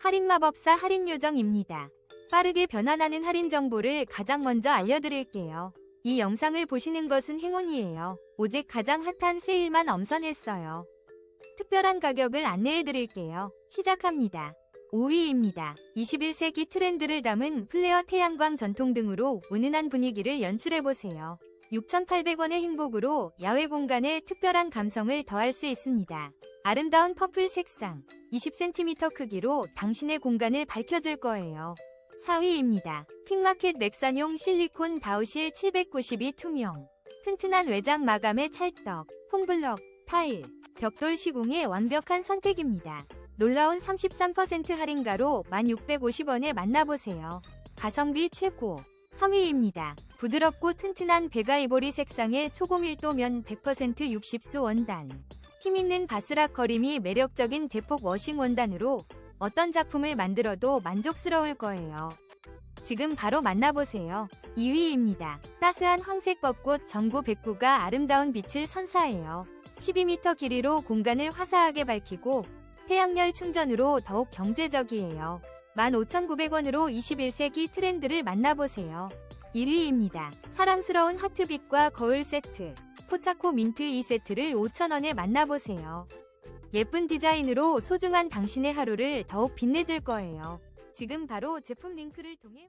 할인 마법사 할인 요정입니다. 빠르게 변환하는 할인 정보를 가장 먼저 알려드릴게요. 이 영상을 보시는 것은 행운이에요. 오직 가장 핫한 세일만 엄선했어요. 특별한 가격을 안내해드릴게요. 시작합니다. 5위입니다. 21세기 트렌드를 담은 플레어 태양광 전통 등으로 은은한 분위기를 연출해보세요. 6,800원의 행복으로 야외 공간에 특별한 감성을 더할 수 있습니다. 아름다운 퍼플 색상, 20cm 크기로 당신의 공간을 밝혀줄 거예요. 4위입니다. 퀵마켓 넥산용 실리콘 바우실 792 투명. 튼튼한 외장 마감의 찰떡, 폼블럭, 타일, 벽돌 시공의 완벽한 선택입니다. 놀라운 33% 할인가로 1,650원에 만나보세요. 가성비 최고. 3위입니다. 부드럽고 튼튼한 베가이보리 색상의 초고밀도 면 100% 60수 원단. 힘있는 바스락 거림이 매력적인 대폭 워싱 원단으로 어떤 작품을 만들어도 만족스러울 거예요. 지금 바로 만나보세요. 2위입니다. 따스한 황색 벚꽃 전구 백구가 아름다운 빛을 선사해요. 12m 길이로 공간을 화사하게 밝히고 태양열 충전으로 더욱 경제적이에요. 15,900원으로 21세기 트렌드를 만나보세요. 1위입니다. 사랑스러운 하트빛과 거울 세트. 포차코 민트 2세트를 5,000원에 만나보세요. 예쁜 디자인으로 소중한 당신의 하루를 더욱 빛내줄 거예요. 지금 바로 제품 링크를 통해